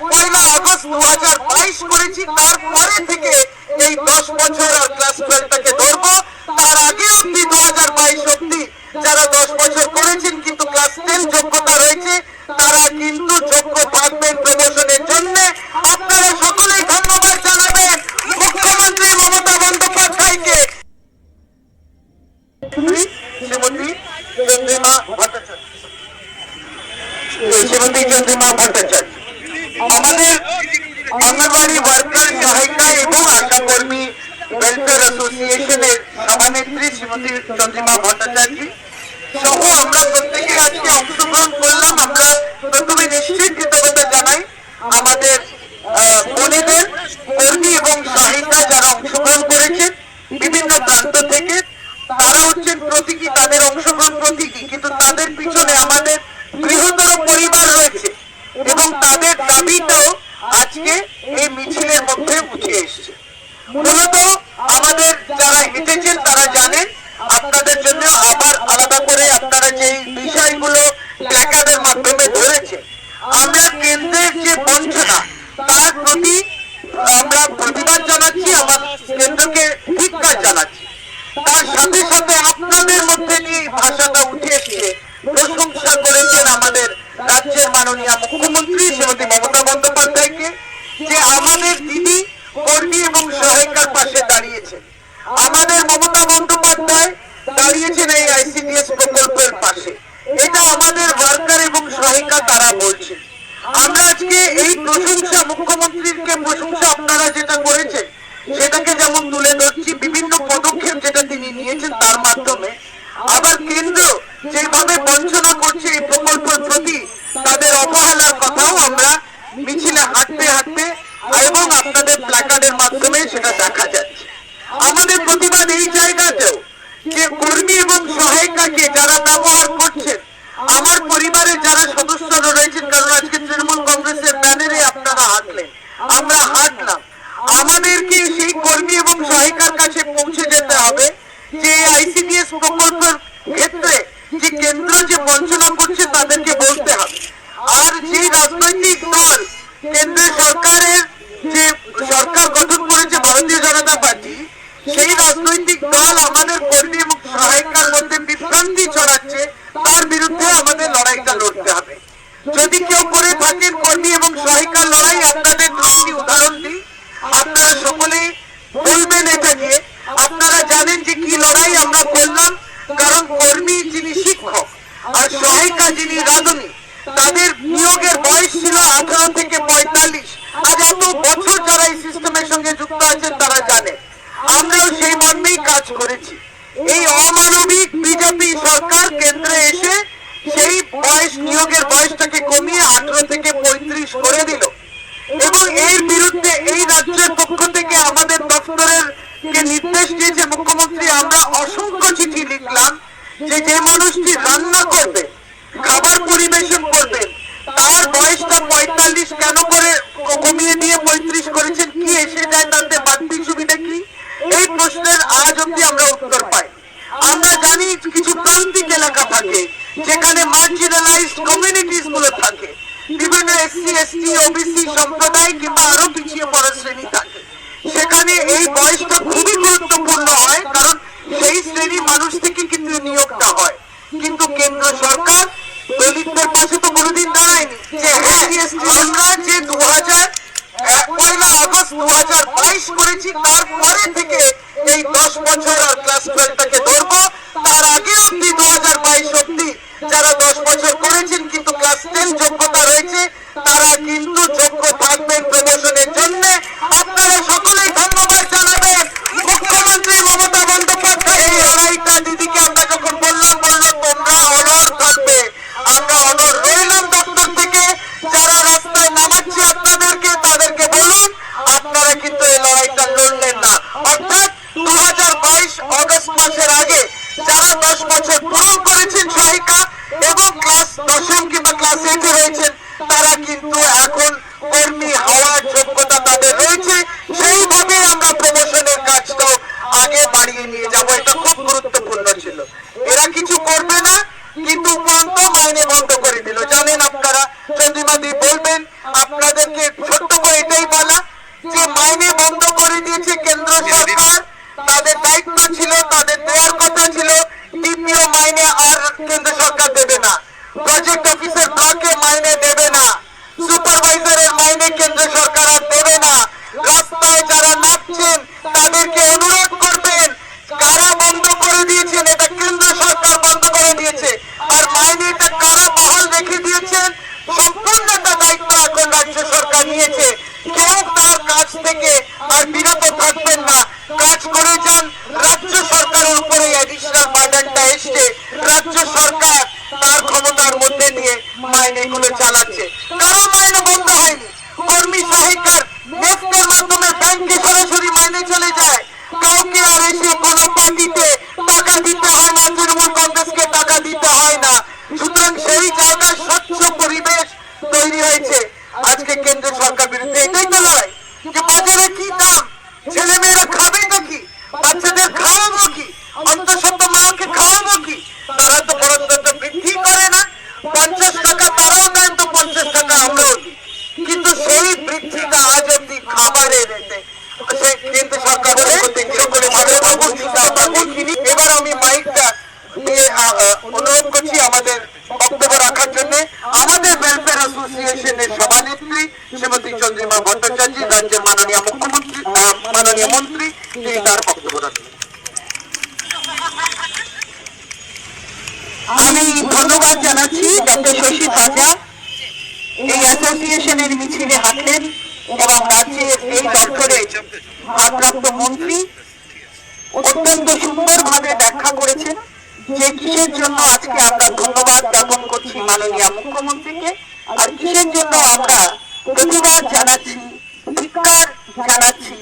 পয়লা August দু হাজার বাইশ করেছি, তারপরে থেকে এই দশ বছর আর ক্লাস টুয়েলভটাকে ধরবো। তার আগে অব্দি দু হাজার বাইশ অব্দি যারা দশ বছর করেছেন, কিন্তু ক্লাস টেন যোগ্যতা রয়েছে, তারা কিন্তু যোগ্য থাকবেন প্রমোশনের জন্য আপনারা সকলেই ধন্যবাদ জানাবেন মুখ্যমন্ত্রী মমতা বন্দ্যোপাধ্যায়কে শ্রীমতী চন্দ্রিমা ভট্টাচার্য শ্রীমতী চন্দ্রিমা ভট্টাচার্য আমাদের অঙ্গনবাড়ি ওয়ার্কার সহায়িকা এবং আশা কর্মী ওয়েলফেয়ার অ্যাসোসিয়েশনের সভানেত্রী শ্রীমতী চন্দ্রিমা ভট্টাচার্য সহ আমরা প্রত্যেকে আজকে অংশগ্রহণ করলাম। আমরা প্রথমে নিশ্চিত কৃতজ্ঞতা জানাই, আমাদের বোনেদের, কর্মী এবং সহায়িকা যারা অংশগ্রহণ করেছেন বিভিন্ন প্রান্ত থেকে, তারা হচ্ছেন প্রতীকী, তাদের অংশগ্রহণ প্রতীকী। কিন্তু তাদের পিছনে আমাদের বৃহত্তর পরিবার রয়েছে এবং তাদের দাবিটাও আজকে এই মিছিলের মধ্যে উঠে এসেছে মূলত আমাদের যারা হেঁটেছেন তারা জানেন আপনাদের জন্য আবার আলাদা করে আপনারা যে বিষয়গুলো প্ল্যাকার্ডের মাধ্যমে ধরেছেন আমরা কেন্দ্রের যে বঞ্চনা প্রতি আমরা প্রতিবাদ জানাচ্ছি আমার কেন্দ্রকে ধিক্কার জানাচ্ছি। তার সাথে সাথে আপনাদের মধ্যে এই ভাষাটা উঠে এসছে। প্রশংসা করেছেন আমাদের রাজ্যের মাননীয় মুখ্যমন্ত্রী শ্রীমতী মমতা বন্দ্যোপাধ্যায়কে, যে আমাদের দিদি, কর্মী এবং সহায়িকার পাশে দাঁড়িয়েছেন আমাদের মমতা বন্দ্যোপাধ্যায় দাঁড়িয়েছেন এই আইসিডিএস প্রকল্পের পাশে। এটা আমাদের ওয়ার্কার এবং সহায়িকা তারা বলছেন। আমরা আজকে এই প্রশংসা মুখ্যমন্ত্রীকে প্রশংসা আপনারা যেটা করেছেন, সেটাকে যেমন তুলে ধরছি, বিভিন্ন পদক্ষেপ যেটা তিনি নিয়েছেন তার মাধ্যমে, আবার কেন্দ্র যেভাবে বঞ্চনা করছে এই প্রকল্পের প্রতি, তাদের অবহেলার কথাও আমরা মিছিলে হাঁটতে হাঁটতে এবং আপনাদের প্ল্যাকার্ডের মাধ্যমে সেটা দেখা যাচ্ছে। আমাদের প্রতিবাদ এই জায়গাতেও যে কর্মী এবং সহায়িকাকে যারা ব্যবহার করছেন, আমার পরিবারের যারা সদস্যরা রয়েছেন, কারণ আজকে আপনারা হাঁটলেন। আমরা হাঁটলাম। আমাদেরকে সেই কর্মী এবং সহায়িকার কাছে পৌঁছে যেতে হবে। যে আইসিডিএস প্রকল্পের ক্ষেত্রে যে কেন্দ্র যে বঞ্চনা করছে তাদেরকে বলতে হবে। আর যে রাজনৈতিক দল কেন্দ্র সরকারের যে সরকার গঠন করেছে ভারতীয় জনতা পার্টি সেই রাজনৈতিক দল আমাদের কর্মী এবং সহায়িকার মধ্যে বিভ্রান্তি ছড়াচ্ছে তার বিরুদ্ধে আমাদের লড়াইটা লড়তে হবে যদি কেউ করে থাকেন কর্মী এবং সহায়িকার লড়াই আপনাদের দুটি উদাহরণ দিই সকলেই বলবেন এটাকে আপনারা জানেন যে কি লড়াই আমরা করলাম, কারণ কর্মী যিনি শিক্ষক আর সহায়িকা যিনি রাঁধুনি, তাদের নিয়োগের বয়স ছিল আঠারো থেকে পঁয়তাল্লিশ। আজ এত বছর যারা এই সিস্টেমের সঙ্গে যুক্ত আছেন, তারা জানে আমরাও সেই মর্মেই কাজ করেছি। এই অমানবিক বিজেপি সরকার কেন্দ্রে এসে সেই বয়স, নিয়োগের বয়সটাকে কমিয়ে আঠারো থেকে পঁয়ত্রিশ করে দিল। এবং এর বিরুদ্ধে এই রাজ্যের পক্ষ থেকে আমাদের দপ্তরের কে নির্দেশ দিয়েছে মুখ্যমন্ত্রী, আমরা অসংখ্য চিঠি লিখলাম যে যে মানুষটি রান্না করবে, খাবার পরিবেশন করবেন তার বয়সটা পঁয়তাল্লিশ কেন করে কমিয়ে দিয়ে পঁয়ত্রিশ করেছেন, কি এসে যায় তাতে বাড়তি সুবিধা কি? এই প্রশ্নের আজ অব্দি আমরা উত্তর পাই। আমরা জানি কিছু প্রান্তিক এলাকা থাকে যেখানে মার্জিনালাইজড বিভিন্ন এসসি ওবিসি সম্প্রদায় কিংবা আরও পিছিয়ে পড়া শ্রেণি থাকে। সেখানে এই বয়সটা খুবই গুরুত্বপূর্ণ হয়, কারণ সেই শ্রেণির মানুষ থেকে কিন্তু নিয়োগটা হয়। কিন্তু কেন্দ্র সরকার, দলিতদের পাশে তো কোনোদিন দাঁড়ায়নি যে হ্যাঁ আমরা যে দু হাজার পয়লা আগস্ট দু হাজার বাইশ করেছি, তারপরে থেকে এই দশ বছর আর ক্লাস টুয়েলভটাকে ধরবো তার আগে অব্দি দু হাজার বাইশ অব্দি যারা দশ বছর করেছেন কিন্তু ক্লাস টেন যোগ্যতা রয়েছে তারা কিন্তু যোগ্য থাকবেন প্রমোশনের জন্য আপনারা সকলেই ধন্যবাদ জানাবেন মুখ্যমন্ত্রী মমতা বন্দ্যোপাধ্যায় এই লড়াইটা দিদিকে আমরা যখন বললাম বলল তোমরা অনর থাকবে আমরা অনর রইলাম দপ্তর থেকে যারা রাস্তায় নামাচ্ছে আপনাদেরকে তাদেরকে বলুন আপনারা কিন্তু এই লড়াইটা লড়লেন না অর্থাৎ দু হাজার বাইশ অগস্ট মাসের আগে যারা দশ বছর পূরণ করেছেন সহায়িকা এবং ক্লাস দশম কিংবা ক্লাস এইটে রয়েছেন তারা কিন্তু এখন কর্মী হওয়ার যোগ্যতা তাদের রয়েছে সেইভাবে আমরা প্রমোশনের কাজটাও আগে বাড়িয়ে নিয়ে যাব এটা খুব গুরুত্বপূর্ণ ছিল এরা কিছু করবে না কিন্তু উপরন্ত মাইনে বন্ধ করে দিল জানেন আপনারা চন্দ্রিমাদি বলবে করবেন আপনাদেরকে ছোট্ট করে এটাই বলা যে মাইনে বন্ধ করে দিয়েছে কেন্দ্র সরকার তাদের দায়িত্ব ছিল তাদের দেওয়ার কথা ছিল ডিপিও মাইনে আর কেন্দ্র সরকার দেবে না প্রজেক্ট অফিসার ব্লকে মাইনে দেবে না সুপারভাইজারের মাইনে কেন্দ্র সরকার আর দেবে না রাস্তায় যারা নাচছেন তাদেরকে অনুরোধ করবেন কারা বন্ধ করে দিয়েছেন এটা কেন্দ্র সরকার বন্ধ করে দিয়েছে আর মাইনেটা কারা বহাল রেখে দিয়েছেন সম্পূর্ণটা দায়িত্ব এখন রাজ্য সরকার নিয়েছে কেউ তার কাছ থেকে আর বিরত থাকবেন না কাজ করে যান রাজ্য সরকারের উপরে অ্যাডিশনাল বার্ডেনটা এসছে রাজ্য সরকার তার ক্ষমতার মধ্যে নিয়ে মাইনেগুলো চালাচ্ছে কারও মাইনে বন্ধ হয়নি কর্মী সহায়িকার নেফটের মাধ্যমে ব্যাংকে সরাসরি মাইনে চলে যায় কাউকে আর এসে কোনো পার্টিতে টাকা দিতে হয় না তৃণমূল কংগ্রেসকে টাকা দিতে হয় না সুতরাং সেই জায়গায় স্বচ্ছ পরিবেশ তৈরি হয়েছে আজকে কেন্দ্র সরকার বিরুদ্ধে এটাই তো নয় যে বাজারে কি দাম ছেলে মেয়েরা খাবে নাকি বাচ্চাদের খাওয়াবো কি অন্তঃসত্ত্ব মাকে খাওয়াবো কি তারা তো পরস্পর বৃদ্ধি করে না পঞ্চাশ টাকা তারাও দেন তো পঞ্চাশ টাকা আমরাও দিই কিন্তু সেই বৃদ্ধিটা আজ অব্দি খাবারের রেটে সে কেন্দ্র সরকার সকলে ভাবে বক্তৃতা আমরা দেখিনি এবার আমি মাইকটা নিয়ে আ, আ, অনুরোধ করছি আমাদের বক্তব্য রাখার জন্য আমাদের ওয়েলফেয়ার অ্যাসোসিয়েশনের সভানেত্রী শ্রীমতী চন্দ্রিমা রাজ্যের মাননীয় মুখ্যমন্ত্রী মাননীয় মন্ত্রী, তিনি তার বক্তব্য রাখবেন আমি ধন্যবাদ জানাচ্ছি ডক্টর শশী পাজা এই অ্যাসোসিয়েশনের মিছিলে হাঁটলেন এবং রাজ্যের এই দপ্তরে ভারপ্রাপ্ত মন্ত্রী অত্যন্ত সুন্দরভাবে ব্যাখ্যা করেছেন যে কিসের জন্য আজকে আমরা ধন্যবাদ জ্ঞাপন করছি মাননীয় মুখ্যমন্ত্রীকে, আর কিসের জন্য আমরা প্রতিবাদ জানাচ্ছি ধিক্কার জানাচ্ছি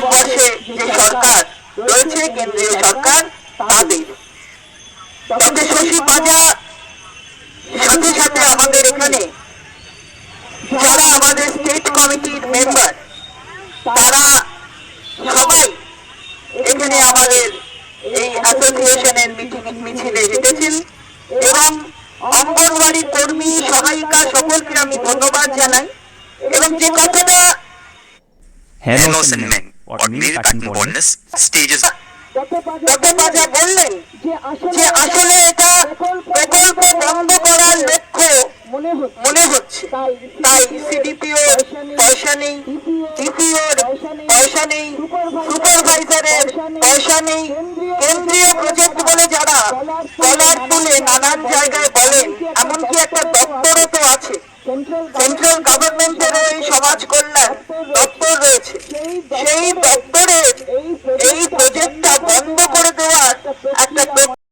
ভারতবর্ষে যে সরকার রয়েছে কেন্দ্রীয় সরকার তাদের। ডক্টর শশী পাজা সাথে সাথে আমাদের এখানে যারা আমাদের স্টেট কমিটির মেম্বার তারা সবাই এখানে আমাদের এই অ্যাসোসিয়েশনের মিটিং মিছিলে হেঁটেছেন এবং অঙ্গনবাড়ি কর্মী সহায়িকা সকলকে আমি ধন্যবাদ জানাই। এবং যে কথাটা Hanos and men, or male pattern baldness, stages. Doctor বাজা বললেন যে আসলে এটা প্রকল্প বন্ধ করার লক্ষ্য মনে হচ্ছে। তাই সিডিপিও পয়সা নেই। ডিপিওর পয়সা নেই। সুপারভাইজারের পয়সা নেই। কেন্দ্রীয় প্রজেক্ট বলে যারা কলার তুলে নানান জায়গায় বলেন। এমনকি সেন্ট্রাল গভর্নমেন্টের এই সমাজ কল্যাণ দপ্তর রয়েছে। সেই দপ্তরের এই প্রজেক্টটা বন্ধ করে দেওয়ার একটা